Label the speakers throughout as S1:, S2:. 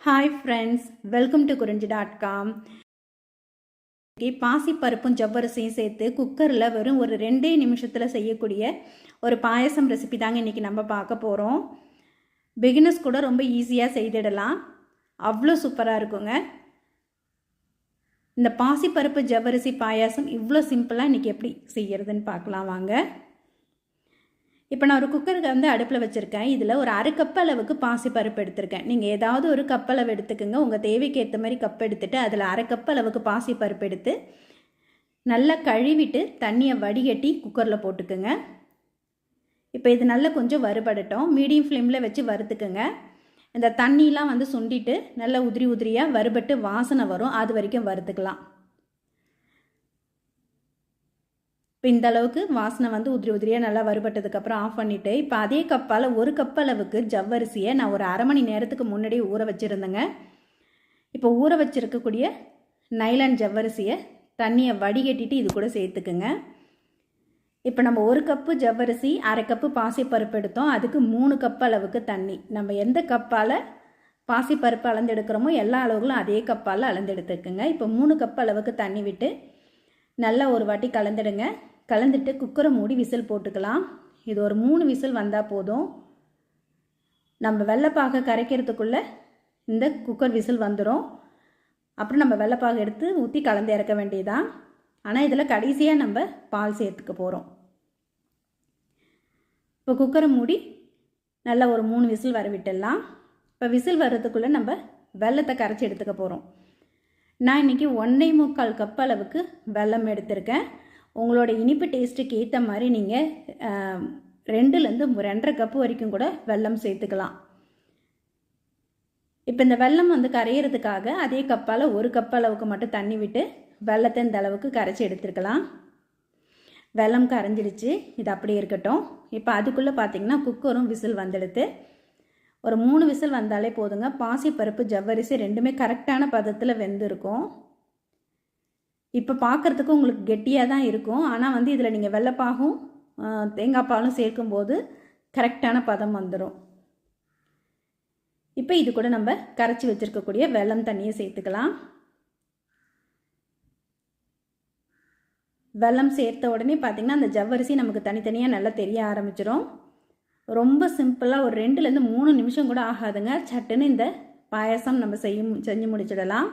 S1: Hi friends welcome to Kurinji dot com பாசிப்பருப்பும் ஜவ்வரிசியும் சேர்த்து குக்கரில் வெறும் ஒரு ரெண்டே நிமிஷத்தில் செய்யக்கூடிய ஒரு பாயசம் ரெசிபி தாங்க இன்றைக்கி நம்ம பார்க்க போகிறோம் பிகினர்ஸ் கூட ரொம்ப ஈஸியாக செய்திடலாம். அவ்வளோ சூப்பராக இருக்குங்க. இந்த பாசிப்பருப்பு ஜவ்வரிசி பாயாசம் இவ்வளோ சிம்பிளாக இன்றைக்கி எப்படி செய்யறதுன்னு பார்க்கலாம் வாங்க. இப்போ நான் ஒரு குக்கருக்கு வந்து அடுப்பில் வச்சுருக்கேன். இதில் ஒரு அரை கப் அளவுக்கு பாசி பருப்பு எடுத்திருக்கேன். நீங்கள் ஏதாவது ஒரு கப் அளவு எடுத்துக்கோங்க. உங்கள் தேவைக்கு ஏற்ற மாதிரி கப் எடுத்துகிட்டு அதில் அரை கப் அளவுக்கு பாசி பருப்பு எடுத்து நல்லா கழுவிட்டு தண்ணியை வடிகட்டி குக்கரில் போட்டுக்கோங்க. இப்போ இது நல்லா கொஞ்சம் வறுபடட்டும். மீடியம் ஃப்ளேமில் வச்சு வறுத்துக்குங்க. இந்த தண்ணிலாம் வந்து சுண்டிட்டு நல்லா உதிரி உதிரியாக வறுபட்டு வாசனை வரும். அது வரைக்கும் வறுத்துக்கலாம். இப்போ இந்த அளவுக்கு வாசனை வந்து உதிரி உதிரியாக நல்லா வறுபட்டதுக்கப்புறம் ஆஃப் பண்ணிவிட்டு இப்போ அதே கப்பால் ஒரு கப் அளவுக்கு ஜவ்வரிசியை நான் ஒரு அரை மணி நேரத்துக்கு முன்னாடியே ஊற வச்சுருந்தேங்க. இப்போ ஊற வச்சுருக்கக்கூடிய நைலான் ஜவ்வரிசியை தண்ணியை வடிகட்டிட்டு இது கூட சேர்த்துக்குங்க. இப்போ நம்ம ஒரு கப்பு ஜவ்வரிசி அரை கப்பு பாசிப்பருப்பு எடுத்தோம். அதுக்கு மூணு கப் அளவுக்கு தண்ணி. நம்ம எந்த கப்பால் பாசிப்பருப்பு அளந்தெடுக்கிறோமோ எல்லா அளவுகளும் அதே கப்பால் அளந்தெடுத்துக்குங்க. இப்போ மூணு கப் அளவுக்கு தண்ணி விட்டு நல்லா ஒரு வாட்டி கலந்துடுங்க. கலந்துட்டு குக்கரை மூடி விசில் போட்டுக்கலாம். இது ஒரு மூணு விசில் வந்தால் போதும். நம்ம வெள்ளைப்பாக கரைக்கிறதுக்குள்ளே இந்த குக்கர் விசில் வந்துடும் அப்புறம் நம்ம வெள்ளைப்பாக எடுத்து ஊற்றி கலந்து இறக்க வேண்டியதான் ஆனால் இதில் கடைசியாக நம்ம பால் சேர்த்துக்க போகிறோம் இப்போ குக்கரை மூடி நல்லா ஒரு மூணு விசில் வர விட்டுடலாம். இப்போ விசில் வர்றதுக்குள்ளே நம்ம வெள்ளத்தை கரைச்சி எடுத்துக்க போகிறோம் நான் இன்றைக்கி ஒன்றே முக்கால் கப் அளவுக்கு வெல்லம் எடுத்திருக்கேன். உங்களோட இனிப்பு டேஸ்ட்டுக்கு ஏற்ற மாதிரி நீங்கள் ரெண்டுலேருந்து ரெண்டரை கப்பு வரைக்கும் கூட வெல்லம் சேர்த்துக்கலாம். இப்போ இந்த வெல்லம் வந்து கரையிறதுக்காக அதே கப்பால் ஒரு கப் அளவுக்கு மட்டும் தண்ணி விட்டு வெள்ளத்தை இந்த அளவுக்கு கரைச்சி எடுத்துருக்கலாம். வெல்லம் கரைஞ்சிடுச்சு இது அப்படியே இருக்கட்டும். இப்போ அதுக்குள்ளே பார்த்தீங்கன்னா குக்கரும் விசில் வந்துடுது ஒரு மூணு விசில் வந்தாலே போதுங்க. பாசிப்பருப்பு ஜவ்வரிசி ரெண்டுமே கரெக்டான பதத்தில் வெந்திருக்கும். இப்போ பார்க்குறதுக்கு உங்களுக்கு கெட்டியாக தான் இருக்கும். ஆனால் வந்து இதில் நீங்கள் வெள்ளைப்பாகும் தேங்காய் பாலும் சேர்க்கும்போது கரெக்டான பதம் வந்துடும் இப்போ இது கூட நம்ம கரைச்சி வச்சுருக்கக்கூடிய வெள்ளம் தண்ணியை சேர்த்துக்கலாம். வெள்ளம் சேர்த்த உடனே பார்த்திங்கன்னா அந்த ஜவ்வரிசி நமக்கு தனித்தனியாக நல்லா தெரிய ஆரம்பிச்சிடும் ரொம்ப சிம்பிளாக ஒரு ரெண்டுலேருந்து மூணு நிமிஷம் கூட ஆகாதுங்க. சட்டுன்னு இந்த பாயசம் நம்ம செய்யும் செஞ்சு முடிச்சிடலாம்.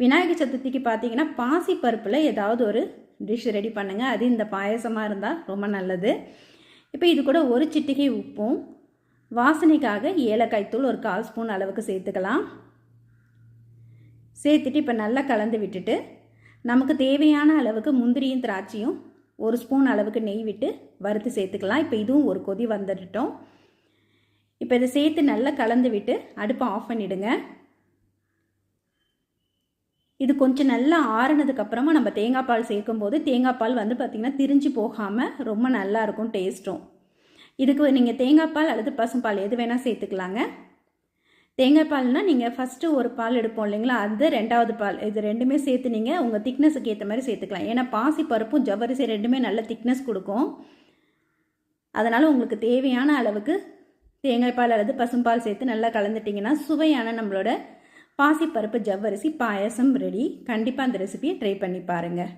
S1: விநாயகர் சதுர்த்திக்கு பார்த்தீங்கன்னா பாசி பருப்பில் ஏதாவது ஒரு டிஷ் ரெடி பண்ணுங்கள் அது இந்த பாயசமாக இருந்தால் ரொம்ப நல்லது. இப்போ இது கூட ஒரு சிட்டிகை உப்பும் வாசனைக்காக ஏலக்காய் தூள் ஒரு கால் ஸ்பூன் அளவுக்கு சேர்த்துக்கலாம். சேர்த்துட்டு இப்போ நல்லா கலந்து விட்டுட்டு நமக்கு தேவையான அளவுக்கு முந்திரியும் திராட்சையும் ஒரு ஸ்பூன் அளவுக்கு நெய் விட்டு வறுத்து சேர்த்துக்கலாம். இப்போ இதுவும் ஒரு கொதி வந்துட்டோம். இப்போ இதை சேர்த்து நல்லா கலந்து விட்டு அடுப்பை ஆஃப் பண்ணிவிடுங்க இது கொஞ்சம் நல்லா ஆறுனதுக்கப்புறமா நம்ம தேங்காய் பால் சேர்க்கும்போது தேங்காய் பால் வந்து பார்த்திங்கன்னா திரிஞ்சு போகாமல் ரொம்ப நல்லாயிருக்கும் டேஸ்ட்டும். இதுக்கு நீங்கள் தேங்காய் பால் அல்லது பசும்பால் எது வேணால் சேர்த்துக்கலாங்க. தேங்காய் பால்னால் நீங்கள் ஃபஸ்ட்டு ஒரு பால் எடுப்போம் இல்லைங்களா? அது ரெண்டாவது பால். இது ரெண்டுமே சேர்த்து நீங்கள் உங்கள் திக்னஸுக்கு ஏற்ற மாதிரி சேர்த்துக்கலாம். ஏன்னா பாசி பருப்பும் ஜவ்வரிசி ரெண்டுமே நல்ல திக்னஸ் கொடுக்கும். அதனால் உங்களுக்கு தேவையான அளவுக்கு தேங்காய் பால் அல்லது பசும்பால் சேர்த்து நல்லா கலந்துட்டிங்கன்னா சுவையான நம்மளோட பாசிப்பருப்பு ஜவ்வரிசி பாயசம் ரெடி. கண்டிப்பாக அந்த ரெசிபியை ட்ரை பண்ணி பாருங்கள்